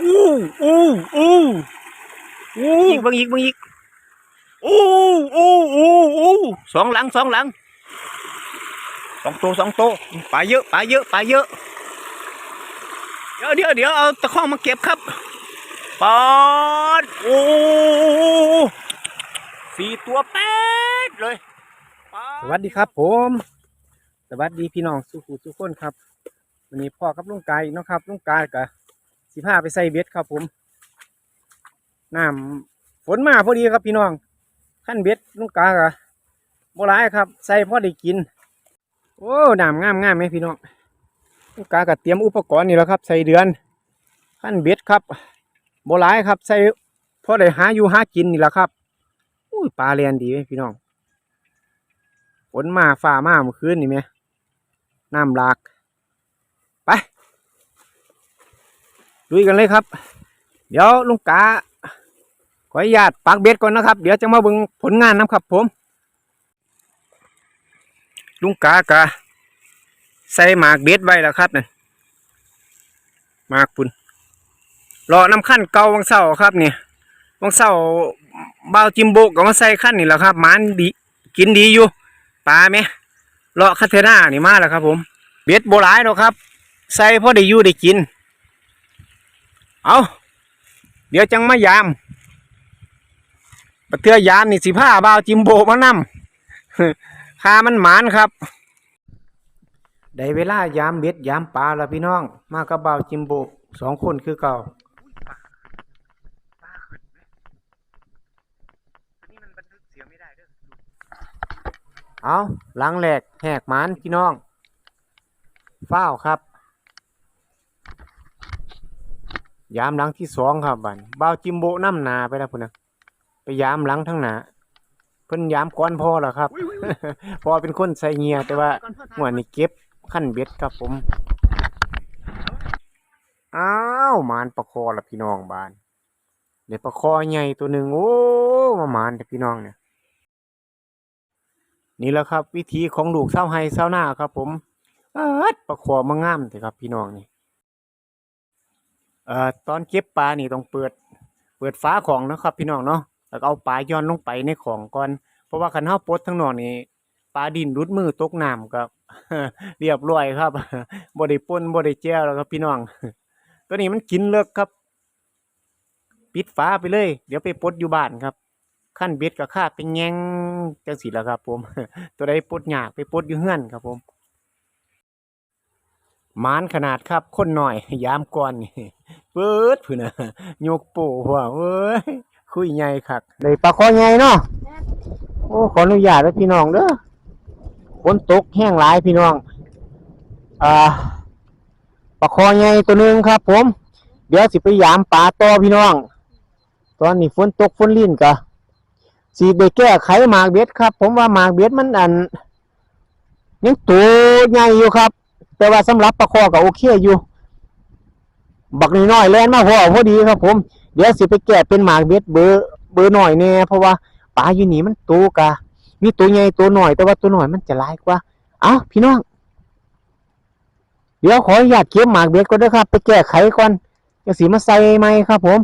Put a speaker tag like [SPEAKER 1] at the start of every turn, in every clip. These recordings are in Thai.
[SPEAKER 1] อู้อู้อู้อู้อีกบางอีกบางอีกอู้อู้อู้อู้สองหลังสองหลังสองตัวสองตัวปลาเยอะปลาเยอะปลาเยอะเดี๋ยวเดี๋ยวเดี๋ยวเอาตะข้องมาเก็บครับปอดโอ้สี่ตัวแป๊ดเลย
[SPEAKER 2] สวัสดีครับ ผม สวัสดีพี่น้องสุขุทุกคนครับวันนี้พ่อกับลุงกายนะครับลุงกายกับ สิพาไปใส่เบ็ดครับผมน้ำฝนมาพอดีครับพี่น้องขั้นเบ็ดลุงกากับโบราณครับ ใส่พอได้กิน โอ้น้ำงามงามไหมพี่น้องลุงกากับเตรียมอุปกรณ์นี่แล้วครับ ใส่เดือนขั้นเบ็ดครับโบราณครับ ใส่พอได้หาอยู่หากินนี่แหละครับอุ้ยปลาเรียนดีไหมพี่น้องฝนมาฝ่ามาเมื่อคืนนี่ไหมน้ำหลาก ไป ลุยกันเลยครับ เดี๋ยวลุงกาขออนุญาตปักเบ็ดก่อนนะครับ เดี๋ยวจะมาเบิ่งผลงานนะครับ ผม ลุงกากะใส่หมากเบ็ดไว้แล้วครับนั่นหมากปุ่นรอน้ำขั้นเกาวังเสาครับเนี่ยวังเสาเบาจิมโบกก็มาใส่ขั้นนี่แหละครับมันดีกินดีอยู่ปลาไหมเลาะคาเทน่านี่มาแล้วครับ ผม เบ็ดโบราณหรอกครับ ใส่พอได้อยู่ได้กิน เอาเดี๋ยวจังมายามปะเทือยามนี่สิผ้าบ่าวจิมโบมานำคามันหมานครับ ได้เวลายามเบ็ดยามปลาแล้วพี่น้อง มากับบ่าวจิมโบสองคนคือเก่าเอาหลังแหลกแหกหมานพี่น้องฟ้าวครับ ยามหลังที่สองครับบันบ่าวจิมโบน้ำหนาไปแล้วพุ่นนะไปยามหลังทั้งหนาเพิ่นยามก้อนพ่อแล้วครับ พอเป็นคนใส่เงียแต่ว่าหัวนี่เก็บขั้นเบ็ดครับผมอ้าวมานประคอละพี่น้องบานเดี๋ยวประคอใหญ่ตัวหนึ่งโอ้มามานแต่พี่น้องเนี่ยนี่แหละครับ วิธีของลูกเศร้าไห้เศร้าหน้าครับ ผมเอิดประคอมางามแต่ครับพี่น้องนี่ เอ่อตอนเก็บปลานี่ต้องเปิด เปิดฟ้าของนะครับ พี่น้องเนาะแล้วก็เอาปลาย้อนลงไปในของก่อน เพราะว่าคันเฮาปลดทั้งนอกนี่ปลาดินรุดมือตกน้ำครับ เรียบร้อยครับบ่ได้ป่นบ่ได้แจ้วแล้วครับพี่น้อง ตัวนี้มันกินเลิกครับ ปิดฟ้าไปเลย เดี๋ยวไปปลดอยู่บ้านครับขั้นเบ็ดกับข้าเป็นแยงจังสีแล้วครับ ผม ตัวใดปลดยากไปปลดอยู่เฮือนครับผม มานขนาดครับ คนหน่อย ยามก่อนนี่เปิดผืนนะโยกโป้หัวเว้ยคุยใหญ่คักได้ปลาคอใหญ่เนาะโอ้ขออนุญาตแล้วพี่น้องเด้อฝนตกแห้งหลายพี่น้องอ่าปลาคอใหญ่ตัวหนึ่งครับ ผม เดี๋ยวสิไปยามปลาต่อพี่น้อง ตอนนี้ฝนตกฝนลิ่นกะสีได้แก้ไขหมากเบ็ดครับ ผมว่าหมากเบ็ดมันอันยังตัวใหญ่อยู่ครับ แต่ว่าสำหรับปลาคอก็โอเคอยู่ บักน้อยแล่นมาพอพอดีครับ ผม เดี๋ยวสิไปแก้เป็นหมากเบ็ดเบอร์เบอร์หน่อยแน่เพราะว่าปลาอยู่นี่มันโตกะมีตัวใหญ่ตัวหน่อย แต่ว่าตัวหน่อยมันจะลายกว่า เอ้าพี่น้อง เดี๋ยวขออนุญาตเก็บหมากเบ็ดก่อนเด้อครับ ไปแก้ไขก่อนจะสีมาใส่ไหมครับผม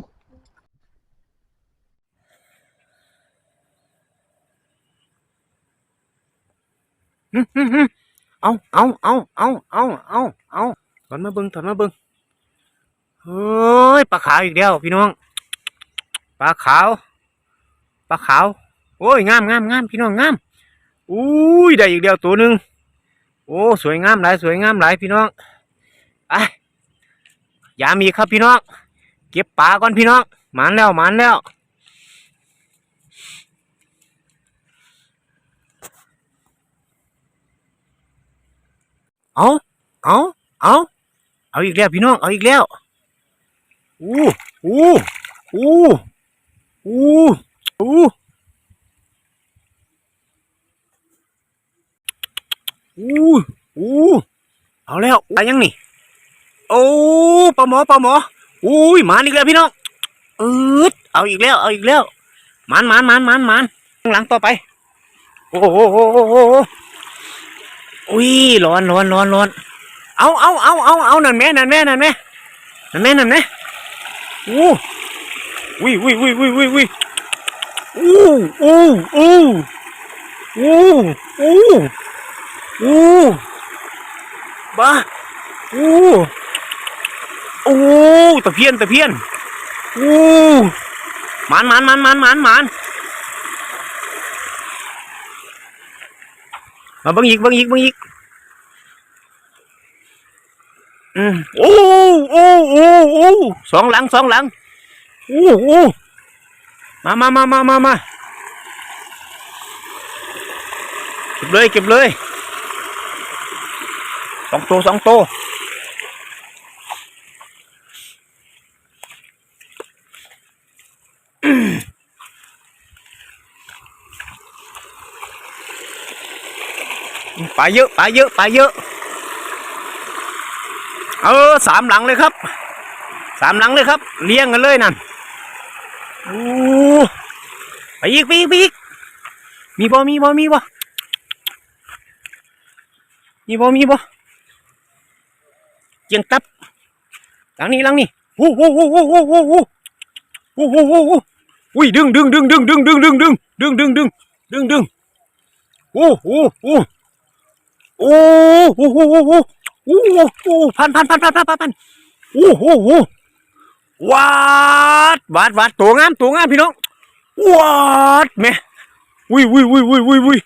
[SPEAKER 2] เอาเอาเอาเอาเอาเอาเอาถอนมาเบิงถอนมาเบิงเฮ้ยปลาขาวอีกแล้วพี่น้องปลาขาวปลาขาว โอ้ยงามงามงามพี่น้องงามอุ้ยได้อีกเดียวตัวหนึ่งโอ้สวยงามหลายสวยงามหลายพี่น้องไอ้ยามีครับพี่น้อง เก็บปลาก่อนพี่น้องหมานแล้วหมานแล้ว เอาเอาเอาเอาอีกแล้วพี่น้อง เอาอีกแล้ว อู้อู้อู้อู้อู้อู้อู้เอาแล้วอะไปยังนี่ โอ้ปลาหมอปลาหมอ อุ้ยมานอีกแล้วพี่น้องเออเอาอีกแล้ว เอาอีกแล้วมานมานมานมานมานหลังต่อไป โอ้โห อุ้ยร้อนร้อนร้อนร้อนเอาเอาเอาเอาเอานั่นแม่นั่นแม่นั่นแม่นั่นแม่นั่นแม่
[SPEAKER 1] โอ้วิวิวิวิวิวิโอ้โอ้โอ้โอ้โอ้โอ้บ้าโอ้โอ้ตะเพียนตะเพียนโอ้มันมันมันมันมันมัน มาบังอีกบังอีกบังอีกอืมโอ้โอ้โอ้โอ้สองหลังสองหลังโอ้โอ้มามามามามามาเก็บเลยเก็บเลยสองตัวสองตัว ปลาเยอะปลาเยอะปลาเยอะ เออสามหลังเลยครับ สามหลังเลยครับ เลี้ยงกันเลยนั่นโอ้ไปอีกไปอีกไปอีกมีบ่มีบ่มีบ่มีบ่มีบ่เกียงตับหลังนี้หลังนี้โอ้โหโอ้โหโอ้โหโอ้โหโอ้โหโอ้โหอุ้ยดึงดึงดึงดึงดึงดึงดึงดึงดึงดึงดึงดึงดึงโอ้โหโอ้ โอ้โหโอ้โหโอ้โหโอ้โหโอ้โหพันพันพันพันพันพันพันโอ้โหโอ้โหวาดวาดวาดตัวงามตัวงามพี่น้องวาดแม่วุยวุยวุยวุยวุยวุ้ย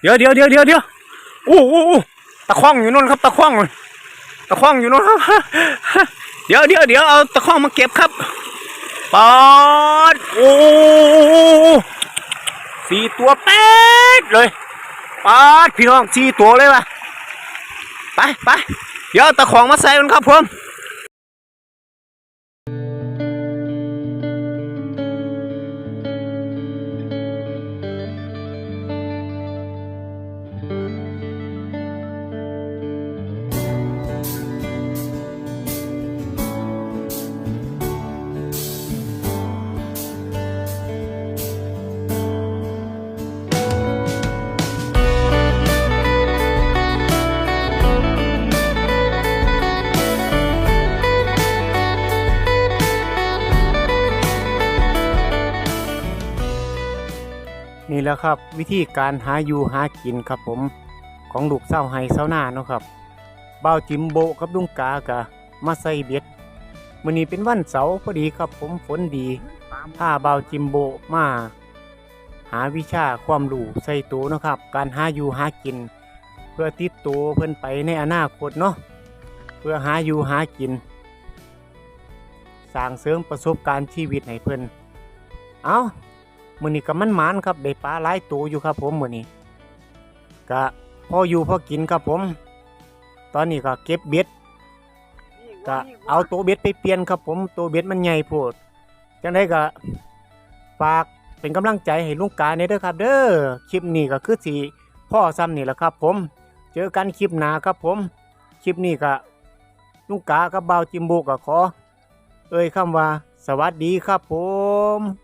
[SPEAKER 1] เดี๋ยวเดี๋ยวเดี๋ยวเดี๋ยวเดี๋ยวโอ้โหโอ้โหตะคองอยู่นู่นครับตะคองตะคองอยู่นู่นครับเดี๋ยวเดี๋ยวเดี๋ยวเอาตะคองมาเก็บครับปอดโอ้สี่ตัวเป๊ดเลย ปาดพี่น้องสี่ตัวเลยวะไปไปเดี๋ยวเอาตะของมาใส่กันครับผม นี่แหล้วครับ วิธีการหาอยู่หากินครับผมของลูกเศร้าไฮเศร้าหน้าเนาะครับเบ่าจิมโบกับลุงกากะมาใส่เบ็ดมื้อนี้เป็นวันเสาร์พอดีครับผมฝนดีพาเบาจิมโบมาหาวิชาความรู้ใส่ตัวนะครับ การหาอยู่หากิน เพื่อติดตัวเพิ่นไปในอนาคตเนาะเพื่อหาอยู่หากินสร้างเสริมประสบการณ์ชีวิตให้เพิ่นเอา มือนี้ก็มันหมานครับได้ปลาหลายตัวอยู่ครับ ผมมือนี้ก็พออยู่พอกินครับผม ตอนนี้ก็เก็บเบ็ดก็เอาตัวเบ็ดไปเปลี่ยนครับ ผมตัวเบ็ดมันใหญ่โพดจังไดก็ฝากเป็นกำลังใจให้ลุงกาเนี่ยเด้อครับ เด้อคลิปนี้ก็คือสิพ่อซ้ำนี่แหละครับ ผม เจอกันคลิปหน้าครับ ผมคลิปนี้ก็ลุงกากับเบาจิมโบก็ขอ เอ่ยคำว่า สวัสดีครับผม